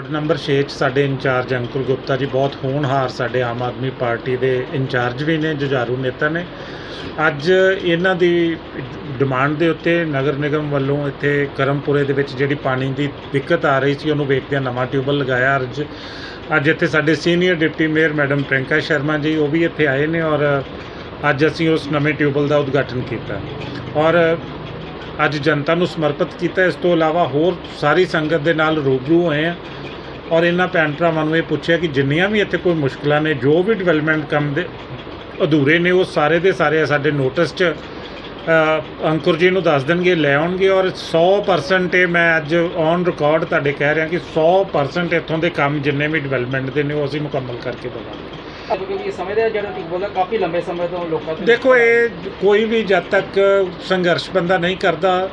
Ward number 6 'ਚ ਸਾਡੇ incharge Ankur Gupta ਜੀ ਬਹੁਤ ਹੋਣਹਾਰ ਸਾਡੇ ਆਮ ਆਦਮੀ ਪਾਰਟੀ ਦੇ ਇੰਚਾਰਜ ਵੀ ਨੇ, ਜੁਝਾਰੂ ਨੇਤਾ ਨੇ। ਅੱਜ ਇਹਨਾਂ ਦੀ ਡਿਮਾਂਡ ਦੇ ਉੱਤੇ ਨਗਰ ਨਿਗਮ ਵੱਲੋਂ ਇੱਥੇ ਕਰਮਪੁਰੇ ਦੇ ਵਿੱਚ ਜਿਹੜੀ ਪਾਣੀ ਦੀ ਦਿੱਕਤ ਆ ਰਹੀ ਸੀ, ਉਹਨੂੰ ਵੇਖਦਿਆਂ ਨਵਾਂ ਟਿਊਬਲ ਲਗਾਇਆ ਅੱਜ ਅੱਜ ਇੱਥੇ ਸਾਡੇ senior deputy mayor madam Prinka Sharma ji, ਉਹ ਵੀ ਇੱਥੇ ਆਏ ਨੇ ਔਰ ਅੱਜ ਅਸੀਂ ਉਸ ਨਵੇਂ ਟਿਊਬਲ ਦਾ ਉਦਘਾਟਨ ਕੀਤਾ। ਔਰ ਅੱਜ ਜਨਤਾ ਨੂੰ ਸਮਰਪਿਤ ਕੀਤਾ। ਇਸ ਤੋਂ ਇਲਾਵਾ ਹੋਰ ਸਾਰੀ ਸੰਗਤ ਦੇ ਨਾਲ ਰੂਬਰੂ ਹੋਏ ਆ। ਔਰ ਇਹਨਾਂ ਭੈਣ ਭਰਾਵਾਂ ਨੂੰ ਇਹ ਪੁੱਛਿਆ ਕਿ ਜਿੰਨੀਆਂ ਵੀ ਇੱਥੇ ਕੋਈ ਮੁਸ਼ਕਲਾਂ ਨੇ ਜੋ ਵੀ ਡਿਵੈਲਪਮੈਂਟ ਕੰਮ ਦੇ ਅਧੂਰੇ ਨੇ ਉਹ ਸਾਰੇ ਦੇ ਸਾਰੇ ਸਾਡੇ ਨੋਟਿਸ 'ਚ ਅੰਕੁਰ ਜੀ ਨੂੰ ਦੱਸ ਦੇਣਗੇ ਲੈ ਆਉਣਗੇ ਔਰ 100% ਇਹ ਮੈਂ ਅੱਜ ਔਨ ਰਿਕਾਰਡ ਤੁਹਾਡੇ ਕਹਿ ਰਿਹਾ ਕਿ 100% ਇੱਥੋਂ ਦੇ ਕੰਮ ਜਿੰਨੇ ਵੀ ਡਿਵੈਲਪਮੈਂਟ ਦੇ ਨੇ ਉਹ ਅਸੀਂ ਮੁਕੰਮਲ ਕਰਕੇ ਦੇਵਾਂਗੇ। ਦੇਖੋ ਇਹ ਕੋਈ ਵੀ ਜਦ ਤੱਕ ਸੰਘਰਸ਼ ਬੰਦਾ ਨਹੀਂ ਕਰਦਾ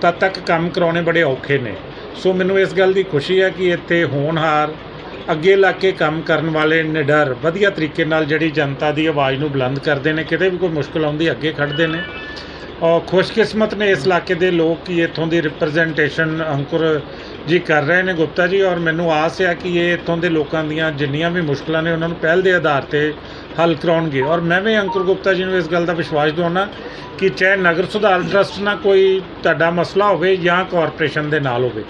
ਤਦ ਤੱਕ ਕੰਮ ਕਰਾਉਣੇ ਬੜੇ ਔਖੇ ਨੇ। ਸੋ ਮੈਨੂੰ ਇਸ ਗੱਲ ਦੀ ਖੁਸ਼ੀ ਹੈ ਕਿ ਇੱਥੇ ਹੋਣਹਾਰ, ਅੱਗੇ ਲਾ ਕੇ ਕੰਮ ਕਰਨ ਵਾਲੇ ਨਿਡਰ, ਵਧੀਆ ਤਰੀਕੇ ਨਾਲ ਜਿਹੜੀ ਜਨਤਾ ਦੀ ਆਵਾਜ਼ ਨੂੰ ਬੁਲੰਦ ਕਰਦੇ ਨੇ, ਕਿਤੇ ਵੀ ਕੋਈ ਮੁਸ਼ਕਲ ਆਉਂਦੀ ਅੱਗੇ ਖੜਦੇ ਨੇ। ਔਰ ਖੁਸ਼ਕਿਸਮਤ ਨੇ ਇਸ ਇਲਾਕੇ ਦੇ ਲੋਕ ਕਿ ਇੱਥੋਂ ਦੀ ਰਿਪਰੈਜ਼ੈਂਟੇਸ਼ਨ ਅੰਕੁਰ ਜੀ ਕਰ ਰਹੇ ਨੇ, ਗੁਪਤਾ ਜੀ। ਔਰ ਮੈਨੂੰ ਆਸ ਹੈ ਕਿ ਇਹ ਇੱਥੋਂ ਦੇ ਲੋਕਾਂ ਦੀਆਂ ਜਿੰਨੀਆਂ ਵੀ ਮੁਸ਼ਕਲਾਂ ਨੇ, ਉਹਨਾਂ ਨੂੰ ਪਹਿਲ ਦੇ ਆਧਾਰ ਤੇ ਹੱਲ ਕਰਾਉਣਗੇ। ਔਰ ਮੈਂ ਵੀ ਅੰਕੁਰ ਗੁਪਤਾ ਜੀ ਨੂੰ ਇਸ ਗੱਲ ਦਾ ਵਿਸ਼ਵਾਸ ਦਿਵਾਉਣਾ ਕਿ ਚਾਹੇ ਨਗਰ ਸੁਧਾਰ ਟਰਸਟ ਨਾਲ ਕੋਈ ਤੁਹਾਡਾ ਮਸਲਾ ਹੋਵੇ ਜਾਂ ਕਾਰਪੋਰੇਸ਼ਨ ਦੇ ਨਾਲ ਹੋਵੇ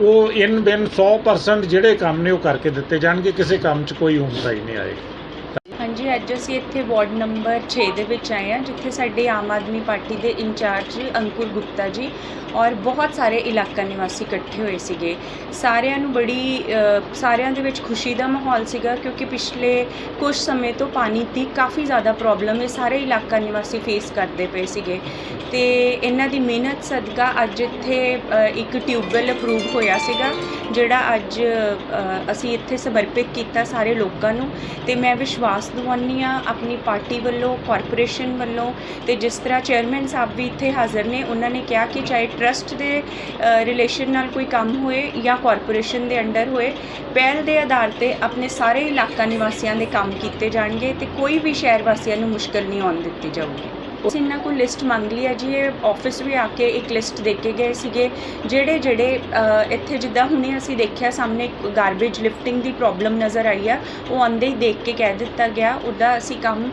ਉਹ ਇਨ ਬਿਨ 100% ਜਿਹੜੇ ਕੰਮ ਨੇ ਉਹ ਕਰਕੇ ਦਿੱਤੇ ਜਾਣਗੇ, ਕਿਸੇ ਕੰਮ 'ਚ ਕੋਈ ਊਣਤਾਈ ਨਹੀਂ ਆਏਗੀ। ਹਾਂਜੀ ਅੱਜ ਅਸੀਂ ਇੱਥੇ ਵਾਰਡ ਨੰਬਰ 6 ਦੇ ਵਿੱਚ ਆਏ ਹਾਂ, ਜਿੱਥੇ ਸਾਡੇ ਆਮ ਆਦਮੀ ਪਾਰਟੀ ਦੇ ਇੰਚਾਰਜ ਅੰਕੁਰ ਗੁਪਤਾ ਜੀ ਔਰ ਬਹੁਤ ਸਾਰੇ ਇਲਾਕਾ ਨਿਵਾਸੀ ਇਕੱਠੇ ਹੋਏ ਸੀਗੇ। ਸਾਰਿਆਂ ਨੂੰ ਬੜੀ ਸਾਰਿਆਂ ਦੇ ਵਿੱਚ ਖੁਸ਼ੀ ਦਾ ਮਾਹੌਲ ਸੀਗਾ ਕਿਉਂਕਿ ਪਿਛਲੇ ਕੁਝ ਸਮੇਂ ਤੋਂ ਪਾਣੀ ਦੀ ਕਾਫੀ ਜ਼ਿਆਦਾ ਪ੍ਰੋਬਲਮ ਇਹ ਸਾਰੇ ਇਲਾਕਾ ਨਿਵਾਸੀ ਫੇਸ ਕਰਦੇ ਪਏ ਸੀਗੇ। ਤੇ ਇਹਨਾਂ ਦੀ ਮਿਹਨਤ ਸਦਕਾ ਅੱਜ ਇੱਥੇ ਇੱਕ ਟਿਊਬਵੈਲ ਅਪਰੂਵ ਹੋਇਆ ਸੀਗਾ ਜਿਹੜਾ ਅੱਜ ਅਸੀਂ ਇੱਥੇ ਸਮਰਪਿਤ ਕੀਤਾ ਸਾਰੇ ਲੋਕਾਂ ਨੂੰ, ਤੇ ਮੈਂ ਵਿਸ਼ਵਾਸ ਦਿਵਾਉਂਦੀ ਹਾਂ ਆਪਣੀ ਪਾਰਟੀ ਵੱਲੋਂ ਕਾਰਪੋਰੇਸ਼ਨ ਵੱਲੋਂ, ਤੇ ਜਿਸ ਤਰ੍ਹਾਂ ਚੇਅਰਮੈਨ ਸਾਹਿਬ ਵੀ ਇੱਥੇ ਹਾਜ਼ਰ ਨੇ, ਉਹਨਾਂ ਨੇ ਕਿਹਾ ਕਿ ਚਾਹੇ ਟਰਸਟ ਦੇ ਰਿਲੇਸ਼ਨ ਨਾਲ ਕੋਈ ਕੰਮ ਹੋਏ ਜਾਂ ਕਾਰਪੋਰੇਸ਼ਨ ਦੇ ਅੰਡਰ ਹੋਏ, ਪਹਿਲ ਦੇ ਆਧਾਰ ਤੇ ਆਪਣੇ ਸਾਰੇ ਇਲਾਕਾ ਨਿਵਾਸੀਆਂ ਦੇ ਕੰਮ ਕੀਤੇ ਜਾਣਗੇ ਤੇ ਕੋਈ ਵੀ ਸ਼ਹਿਰ ਵਾਸੀਆਂ ਨੂੰ ਮੁਸ਼ਕਲ ਨਹੀਂ ਆਉਣ ਦਿੱਤੀ ਜਾਊਗੀ। ਅਸੀਂ ਇਹਨਾਂ ਕੋਲ ਲਿਸਟ ਮੰਗ ਲਈ ਹੈ ਜੀ। ਇਹ ਆਫਿਸ ਵੀ ਆ ਕੇ ਇੱਕ ਲਿਸਟ ਦੇ ਕੇ ਗਏ ਸੀਗੇ। ਜਿਹੜੇ ਜਿਹੜੇ ਇੱਥੇ ਜਿੱਦਾਂ ਹੁਣੇ ਅਸੀਂ ਦੇਖਿਆ ਸਾਹਮਣੇ ਗਾਰਬੇਜ ਲਿਫਟਿੰਗ ਦੀ ਪ੍ਰੋਬਲਮ ਨਜ਼ਰ ਆਈ ਆ, ਉਹ ਆਂਦੇ ਹੀ ਦੇਖ ਕੇ ਕਹਿ ਦਿੱਤਾ ਗਿਆ। ਉਹਦਾ ਅਸੀਂ ਕੰਮ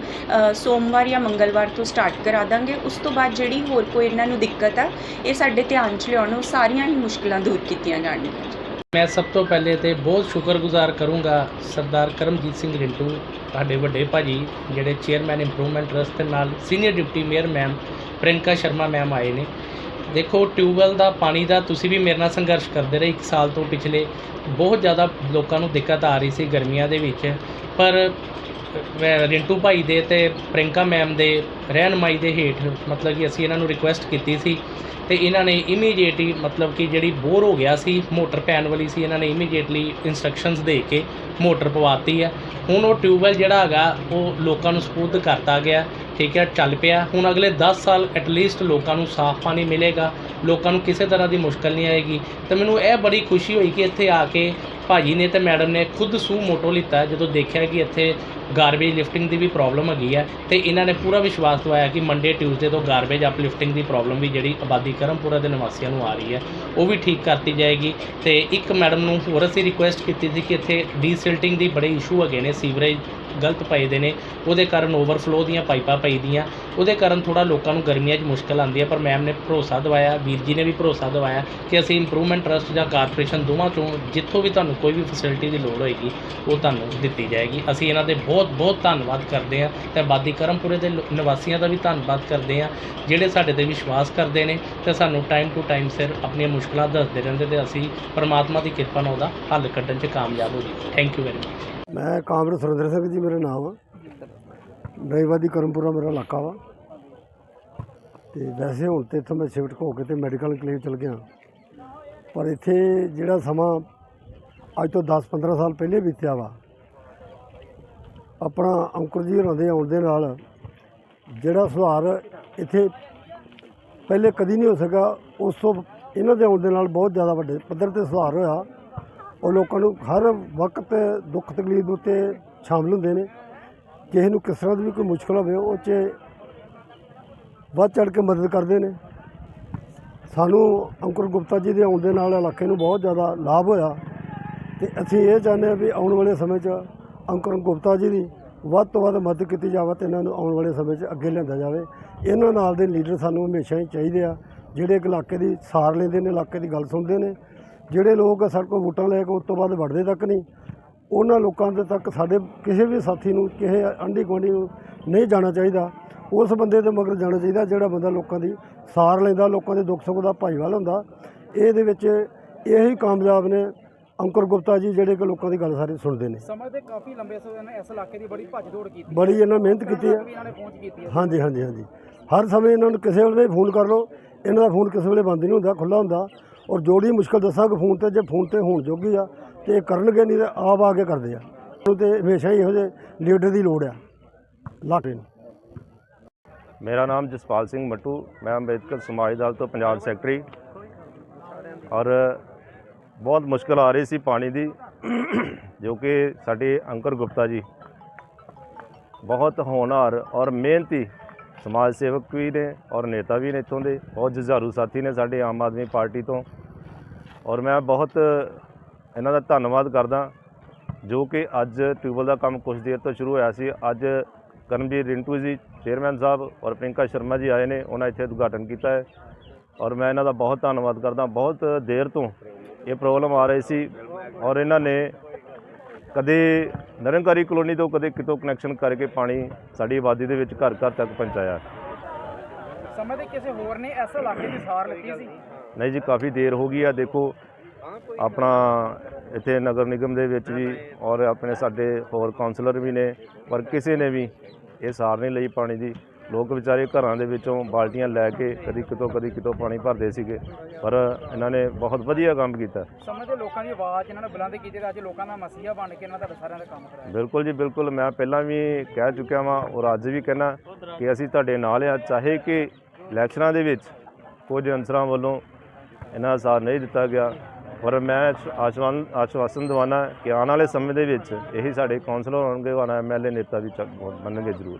ਸੋਮਵਾਰ ਜਾਂ ਮੰਗਲਵਾਰ ਤੋਂ ਸਟਾਰਟ ਕਰਾ ਦਾਂਗੇ। ਉਸ ਤੋਂ ਬਾਅਦ ਜਿਹੜੀ ਹੋਰ ਕੋਈ ਇਹਨਾਂ ਨੂੰ ਦਿੱਕਤ ਆ, ਇਹ ਸਾਡੇ ਧਿਆਨ 'ਚ ਲਿਆਉਣ, ਉਹ ਸਾਰੀਆਂ ਹੀ ਮੁਸ਼ਕਲਾਂ ਦੂਰ ਕੀਤੀਆਂ ਜਾਣਗੀਆਂ ਮੈਂ ਸਭ ਤੋਂ ਪਹਿਲੇ ਤੇ ਬਹੁਤ ਸ਼ੁਕਰਗੁਜ਼ਾਰ ਕਰੂੰਗਾ ਸਰਦਾਰ ਕਰਮਜੀਤ ਸਿੰਘ ਰਿੰਟੂ ਸਾਡੇ ਵੱਡੇ ਭਾਜੀ, ਜਿਹੜੇ ਚੇਅਰਮੈਨ ਇੰਪਰੂਵਮੈਂਟ ਟਰਸਟ ਦੇ ਨਾਲ senior deputy mayor ma'am Prinka Sharma ma'am ਆਏ ਨੇ। ਦੇਖੋ, ਟਿਊਬਵੈਲ ਦਾ ਪਾਣੀ ਦਾ ਤੁਸੀਂ ਵੀ ਮੇਰੇ ਨਾਲ ਸੰਘਰਸ਼ ਕਰਦੇ ਰਹੇ 1 ਸਾਲ ਤੋਂ ਪਿਛਲੇ, ਬਹੁਤ ਜ਼ਿਆਦਾ ਲੋਕਾਂ ਨੂੰ ਦਿੱਕਤ ਆ ਰਹੀ ਸੀ ਗਰਮੀਆਂ ਦੇ ਵਿੱਚ। ਪਰ ਮੈਂ ਰਿੰਟੂ ਭਾਈ ਦੇ ਤੇ ਪ੍ਰਿੰਕਾ ਮੈਮ ਦੇ ਰਹਿਨਮਾਈ ਦੇ ਹੇਠ ਮਤਲਬ ਕਿ ਅਸੀਂ ਇਹਨਾਂ ਨੂੰ ਰਿਕੁਐਸਟ ਕੀਤੀ ਸੀ ਤੇ ਇਹਨਾਂ ਨੇ ਇਮੀਡੀਏਟਲੀ ਮਤਲਬ ਕਿ ਜਿਹੜੀ ਬੋਰ ਹੋ ਗਿਆ ਸੀ, ਮੋਟਰ ਪੈਣ ਵਾਲੀ ਸੀ, ਇਹਨਾਂ ਨੇ ਇਮੀਡੀਏਟਲੀ ਇਨਸਟਰਕਸ਼ਨਸ ਦੇ ਕੇ ਮੋਟਰ ਪਵਾਤੀ ਆ। ਹੁਣ ਉਹ ਟਿਊਬਵੈਲ ਜਿਹੜਾ ਹੈਗਾ, ਉਹ ਲੋਕਾਂ ਨੂੰ ਸਪੁਰਦ ਕਰਤਾ ਗਿਆ। ਠੀਕ ਹੈ ਚੱਲ ਪਿਆ। ਹੁਣ ਅਗਲੇ 10 ਸਾਲ ਐਟਲੀਸਟ ਲੋਕਾਂ ਨੂੰ ਸਾਫ਼ ਪਾਣੀ ਮਿਲੇਗਾ। ਲੋਕਾਂ ਨੂੰ ਕਿਸੇ ਤਰ੍ਹਾਂ ਦੀ ਮੁਸ਼ਕਲ ਨਹੀਂ ਆਏਗੀ। ਤੇ ਮੈਨੂੰ ਇਹ ਬੜੀ ਖੁਸ਼ੀ ਹੋਈ ਕਿ ਇੱਥੇ ਆ ਕੇ ਭਾਜੀ ਨੇ ਤੇ ਮੈਡਮ ਨੇ ਖੁਦ ਸੂ ਮੋਟੋ ਲਿੱਤਾ। ਜਦੋਂ ਦੇਖਿਆ ਕਿ ਇੱਥੇ ਗਾਰਬੇਜ ਲਿਫਟਿੰਗ ਦੀ ਵੀ ਪ੍ਰੋਬਲਮ ਹੈਗੀ ਹੈ ਤੇ ਇਹਨਾਂ ਨੇ ਪੂਰਾ ਵਿਸ਼ਵਾਸ ਦਵਾਇਆ ਕਿ ਮੰਡੇ ਟਿਊਜ਼ਡੇ ਤੋਂ ਗਾਰਬੇਜ ਅਪਲਿਫਟਿੰਗ ਦੀ ਪ੍ਰੋਬਲਮ ਵੀ ਜਿਹੜੀ ਆਬਾਦੀ ਕਰਮਪੁਰਾ ਦੇ ਨਿਵਾਸੀਆਂ ਨੂੰ ਆ ਰਹੀ ਹੈ, ਉਹ ਵੀ ਠੀਕ ਕਰਤੀ ਜਾਏਗੀ। ਤੇ ਇੱਕ ਮੈਡਮ ਨੂੰ ਹੋਰ ਅਸੀਂ ਰਿਕੁਐਸਟ ਕੀਤੀ ਸੀ ਕਿ ਇੱਥੇ ਡੀਸਿਲਟਿੰਗ ਦੀ ਬੜੇ ਇਸ਼ੂ ਹੈਗੇ ਨੇ ਸੀਵਰੇਜ ਗਲਤ ਪਏ ਦੇ ਨੇ। ਉਹਦੇ ਕਾਰਨ ਓਵਰਫਲੋ ਦੀਆਂ ਪਾਈਪਾਂ ਪਈ ਦੀਆਂ। ਉਹਦੇ ਕਾਰਨ ਥੋੜਾ ਲੋਕਾਂ ਨੂੰ ਗਰਮੀਆਂ 'ਚ ਮੁਸ਼ਕਲ ਆਉਂਦੀ ਹੈ, ਪਰ ਮੈਮ ਨੇ ਭਰੋਸਾ ਦਿਵਾਇਆ, ਵੀਰ ਜੀ ਨੇ ਵੀ ਭਰੋਸਾ ਦਿਵਾਇਆ ਕਿ ਅਸੀਂ ਇੰਪਰੂਵਮੈਂਟ ਟਰਸਟ ਜਾਂ ਕਾਰਪੋਰੇਸ਼ਨ ਦੋਵਾਂ ਚੋਂ ਜਿੱਥੋਂ ਵੀ ਤੁਹਾਨੂੰ ਕੋਈ ਵੀ ਫੈਸਿਲਿਟੀ ਦੀ ਲੋੜ ਹੋਏਗੀ, ਉਹ ਤੁਹਾਨੂੰ ਦਿੱਤੀ ਜਾਏਗੀ। ਅਸੀਂ ਇਹਨਾਂ ਦੇ ਬਹੁਤ ਬਹੁਤ ਧੰਨਵਾਦ ਕਰਦੇ ਹਾਂ ਤੇ ਆਬਾਦੀ ਕਰਮਪੁਰੇ ਦੇ ਲੋ- ਨਿਵਾਸੀਆਂ ਦਾ ਵੀ ਧੰਨਵਾਦ ਕਰਦੇ ਹਾਂ, ਜਿਹੜੇ ਸਾਡੇ ਤੇ ਵਿਸ਼ਵਾਸ ਕਰਦੇ ਨੇ ਤੇ ਸਾਨੂੰ ਟਾਈਮ ਟੂ ਟਾਈਮ ਸਿਰ ਆਪਣੀਆਂ ਮੁਸ਼ਕਲਾਂ ਦੱਸਦੇ ਰਹਿੰਦੇ ਤੇ ਅਸੀਂ ਪਰਮਾਤਮਾ ਦੀ ਕਿਰਪਾ ਨਾਲ ਉਹਦਾ ਹੱਲ ਕੱਢਣ 'ਚ ਕਾਮਯਾਬ ਹੋ ਜੀ ਥੈਂਕ ਯੂ ਵੈਰੀ ਮਚ ਮੈਂ ਕਾਮਰੇਡ ਸੁਰਿੰਦਰ ਸਿੰਘ ਜੀ, ਮੇਰਾ ਨਾਮ ਆ। ਡਰਾਈਵਾਦੀ ਕਰਮਪੁਰਾ ਮੇਰਾ ਇਲਾਕਾ ਵਾ। ਤੇ ਵੈਸੇ ਹੁਣ ਤੇ ਇੱਥੋਂ ਮੈਂ ਸ਼ਿਫਟ ਹੋ ਕੇ ਤੇ ਮੈਡੀਕਲ ਕਲੀਨਿਕ ਚਲ ਗਿਆ। ਪਰ ਇੱਥੇ ਜਿਹੜਾ ਸਮਾਂ ਅੱਜ ਤੋਂ 10-15 ਸਾਲ ਪਹਿਲੇ ਬੀਤਿਆ ਵਾ, ਆਪਣਾ ਅੰਕੁਰ ਜੀ ਹੋਰਾਂ ਦੇ ਆਉਣ ਦੇ ਨਾਲ ਜਿਹੜਾ ਸੁਧਾਰ ਇੱਥੇ ਪਹਿਲੇ ਕਦੀ ਨਹੀਂ ਹੋ ਸਕਿਆ, ਉਸ ਤੋਂ ਇਹਨਾਂ ਦੇ ਆਉਣ ਦੇ ਨਾਲ ਬਹੁਤ ਜ਼ਿਆਦਾ ਵੱਡੇ ਪੱਧਰ ਤੇ ਸੁਧਾਰ ਹੋਇਆ। ਉਹ ਲੋਕਾਂ ਨੂੰ ਹਰ ਵਕਤ ਦੁੱਖ ਤਕਲੀਫ ਦੇ ਉੱਤੇ ਸ਼ਾਮਲ ਹੁੰਦੇ ਨੇ। ਕਿਸੇ ਨੂੰ ਕਿਸ ਤਰ੍ਹਾਂ ਦੀ ਵੀ ਕੋਈ ਮੁਸ਼ਕਲ ਹੋਵੇ, ਉਹ 'ਚ ਵੱਧ ਚੜ ਕੇ ਮਦਦ ਕਰਦੇ ਨੇ। ਸਾਨੂੰ ਅੰਕੁਰ ਗੁਪਤਾ ਜੀ ਦੇ ਆਉਣ ਦੇ ਨਾਲ ਇਲਾਕੇ ਨੂੰ ਬਹੁਤ ਜ਼ਿਆਦਾ ਲਾਭ ਹੋਇਆ। ਤੇ ਅਸੀਂ ਇਹ ਚਾਹੁੰਦੇ ਹਾਂ ਵੀ ਆਉਣ ਵਾਲੇ ਸਮੇਂ 'ਚ ਅੰਕੁਰ ਗੁਪਤਾ ਜੀ ਦੀ ਵੱਧ ਤੋਂ ਵੱਧ ਮਦਦ ਕੀਤੀ ਜਾਵੇ ਤੇ ਇਹਨਾਂ ਨੂੰ ਆਉਣ ਵਾਲੇ ਸਮੇਂ 'ਚ ਅੱਗੇ ਲਿਆਂਦਾ ਜਾਵੇ। ਇਹਨਾਂ ਨਾਲ ਦੇ ਲੀਡਰ ਸਾਨੂੰ ਹਮੇਸ਼ਾ ਹੀ ਚਾਹੀਦੇ ਆ। ਜਿਹੜੇ ਇਲਾਕੇ ਦੀ ਸਾਰ ਲੈਂਦੇ ਨੇ, ਇਲਾਕੇ ਦੀ ਗੱਲ ਸੁਣਦੇ ਨੇ ਜਿਹੜੇ ਲੋਕ ਸਾਡੇ ਕੋਲ ਵੋਟਾਂ ਲੈ ਕੇ ਉਸ ਤੋਂ ਬਾਅਦ ਵੜਦੇ ਤੱਕ ਨਹੀਂ ਉਹਨਾਂ ਲੋਕਾਂ ਦੇ ਤੱਕ ਸਾਡੇ ਕਿਸੇ ਵੀ ਸਾਥੀ ਨੂੰ ਕਿਸੇ ਆਂਢੀ ਗੁਆਂਢੀ ਨੂੰ ਨਹੀਂ ਜਾਣਾ ਚਾਹੀਦਾ। ਉਸ ਬੰਦੇ ਦੇ ਮਗਰ ਜਾਣਾ ਚਾਹੀਦਾ ਜਿਹੜਾ ਬੰਦਾ ਲੋਕਾਂ ਦੀ ਸਾਰ ਲੈਂਦਾ ਲੋਕਾਂ ਦੇ ਦੁੱਖ ਸੁੱਖ ਦਾ ਭਾਈਵਾਲ ਹੁੰਦਾ। ਇਹਦੇ ਵਿੱਚ ਇਹੀ ਕਾਮਯਾਬ ਨੇ ਅੰਕੁਰ ਗੁਪਤਾ ਜੀ ਜਿਹੜੇ ਕਿ ਲੋਕਾਂ ਦੀ ਗੱਲ ਸਾਰੀ ਸੁਣਦੇ ਨੇ। ਸਮੇਂ ਦੇ ਕਾਫੀ ਲੰਬੇ ਸਮੇਂ ਨੇ ਇਸ ਇਲਾਕੇ ਦੀ ਬੜੀ ਭੱਜ ਦੌੜ ਕੀਤੀ ਬੜੀ ਇਹਨਾਂ ਮਿਹਨਤ ਕੀਤੀ ਹੈ। ਹਾਂਜੀ ਹਾਂਜੀ ਹਾਂਜੀ। ਹਰ ਸਮੇਂ ਇਹਨਾਂ ਨੂੰ ਕਿਸੇ ਵੇਲੇ ਫੋਨ ਕਰ ਲਓ ਇਹਨਾਂ ਦਾ ਫੋਨ ਕਿਸੇ ਵੇਲੇ ਬੰਦ ਨਹੀਂ ਹੁੰਦਾ ਖੁੱਲਾ ਹੁੰਦਾ। ਔਰ ਜੋੜੀ ਮੁਸ਼ਕਲ ਦੱਸਾਂਗੇ ਫੋਨ ਤੇ ਜੇ ਫੋਨ ਤੇ ਹੋਣ ਜੋਗੀ ਆ ਤੇ ਇਹ ਕਰਨਗੇ ਨਹੀਂ ਤੇ ਆਪ ਆ ਕੇ ਕਰਦੇ ਆ। ਉਹਨੂੰ ਤੇ ਹਮੇਸ਼ਾ ਹੀ ਇਹੋ ਜਿਹੇ ਲੀਡਰ ਦੀ ਲੋੜ ਆ। ਲਾਟੇ ਨੂੰ। ਮੇਰਾ ਨਾਮ ਜਸਪਾਲ ਸਿੰਘ ਮੱਟੂ, ਮੈਂ ਅੰਬੇਦਕਰ ਸਮਾਜ ਦਲ ਤੋਂ ਪੰਜਾਬ ਸੈਕਟਰੀ। ਔਰ ਬਹੁਤ ਮੁਸ਼ਕਲ ਆ ਰਹੀ ਸੀ ਪਾਣੀ ਦੀ, ਜੋ ਕਿ ਸਾਡੇ ਅੰਕਰ ਗੁਪਤਾ ਜੀ ਬਹੁਤ ਹੋਣਹਾਰ ਔਰ ਮਿਹਨਤੀ ਸਮਾਜ ਸੇਵਕ ਵੀ ਨੇ ਔਰ ਨੇਤਾ ਵੀ ਨੇ ਇੱਥੋਂ ਦੇ। ਬਹੁਤ ਜੁਝਾਰੂ ਸਾਥੀ ਨੇ ਸਾਡੇ ਆਮ ਆਦਮੀ ਪਾਰਟੀ ਤੋਂ। ਔਰ ਮੈਂ ਬਹੁਤ ਇਹਨਾਂ ਦਾ ਧੰਨਵਾਦ ਕਰਦਾ, ਜੋ ਕਿ ਅੱਜ ਟਿਊਬਲ ਦਾ ਕੰਮ ਕੁਝ ਦੇਰ ਤੋਂ ਸ਼ੁਰੂ ਹੋਇਆ ਸੀ। ਅੱਜ ਕਰਮਜੀਤ ਰਿੰਟੂ ਜੀ, ਚੇਅਰਮੈਨ ਸਾਹਿਬ ਔਰ ਪ੍ਰਿੰਕਾ ਸ਼ਰਮਾ ਜੀ ਆਏ ਨੇ, ਉਹਨਾਂ ਇੱਥੇ ਉਦਘਾਟਨ ਕੀਤਾ ਹੈ। ਔਰ ਮੈਂ ਇਹਨਾਂ ਦਾ ਬਹੁਤ ਧੰਨਵਾਦ ਕਰਦਾ। ਬਹੁਤ ਦੇਰ ਤੋਂ ਇਹ ਪ੍ਰੋਬਲਮ ਆ ਰਹੀ ਸੀ ਔਰ ਇਹਨਾਂ ਨੇ ਕਦੇ ਨਿਰੰਕਾਰੀ ਕਲੋਨੀ ਤੋਂ ਕਦੇ ਕਿਤੋਂ ਕਨੈਕਸ਼ਨ ਕਰਕੇ ਪਾਣੀ ਸਾਡੀ ਆਬਾਦੀ ਦੇ ਵਿੱਚ ਘਰ ਘਰ ਤੱਕ ਪਹੁੰਚਾਇਆ। ਸਮੇਂ ਦੇ ਕਿਸੇ ਹੋਰ ਨੇ ਇਸ ਇਲਾਕੇ ਦੀ ਸਾਰ ਲਿੱਤੀ ਸੀ? ਨਹੀਂ ਜੀ ਕਾਫੀ ਦੇਰ ਹੋ ਗਈ ਆ। ਦੇਖੋ ਆਪਣਾ ਇੱਥੇ ਨਗਰ ਨਿਗਮ ਦੇ ਵਿੱਚ ਵੀ ਔਰ ਆਪਣੇ ਸਾਡੇ ਹੋਰ ਕਾਉਂਸਲਰ ਵੀ ਨੇ ਪਰ ਕਿਸੇ ਨੇ ਵੀ ਇਹ ਸਾਰ ਨਹੀਂ ਲਈ ਪਾਣੀ ਦੀ। ਲੋਕ ਵਿਚਾਰੇ ਘਰਾਂ ਦੇ ਵਿੱਚੋਂ ਬਾਲਟੀਆਂ ਲੈ ਕੇ ਕਦੀ ਕਿਤੋਂ ਕਦੀ ਕਿਤੋਂ ਪਾਣੀ ਭਰਦੇ ਸੀਗੇ ਪਰ ਇਹਨਾਂ ਨੇ ਬਹੁਤ ਵਧੀਆ ਕੰਮ ਕੀਤਾ। ਸਮੇਂ ਦੇ ਲੋਕਾਂ ਦੀ ਆਵਾਜ਼ ਇਹਨਾਂ ਨੇ ਬੁਲੰਦ ਕੀਤੀ ਤੇ ਅੱਜ ਲੋਕਾਂ ਦਾ ਮਸੀਹਾ ਬਣ ਕੇ ਇਹਨਾਂ ਦਾ ਸਾਰਿਆਂ ਦਾ ਕੰਮ ਕਰਾਇਆ। ਬਿਲਕੁਲ ਜੀ ਬਿਲਕੁਲ ਮੈਂ ਪਹਿਲਾਂ ਵੀ ਕਹਿ ਚੁੱਕਿਆ ਵਾਂ ਔਰ ਅੱਜ ਵੀ ਕਹਿਣਾ ਕਿ ਅਸੀਂ ਤੁਹਾਡੇ ਨਾਲ ਆ ਚਾਹੇ ਕਿ ਇਲੈਕਸ਼ਨਾਂ ਦੇ ਵਿੱਚ ਕੁਝ ਅਨਸਰਾਂ ਵੱਲੋਂ ਇਹਨਾਂ ਦਾ ਸਾਥ ਨਹੀਂ ਦਿੱਤਾ ਗਿਆ ਪਰ ਮੈਂ ਆਸ਼ਵਾਨ ਆਸ਼ਵਾਸਨ ਦਵਾਨਾ ਕਿ ਆਉਣ ਵਾਲੇ ਸਮੇਂ ਦੇ ਵਿੱਚ ਇਹੀ ਸਾਡੇ ਕੌਂਸਲਰ ਹੋਣਗੇ ਔਰ ਐਮਐਲਏ ਨੇਤਾ ਵੀ ਚੱਕ- ਬਣਨਗੇ ਜ਼ਰੂਰ।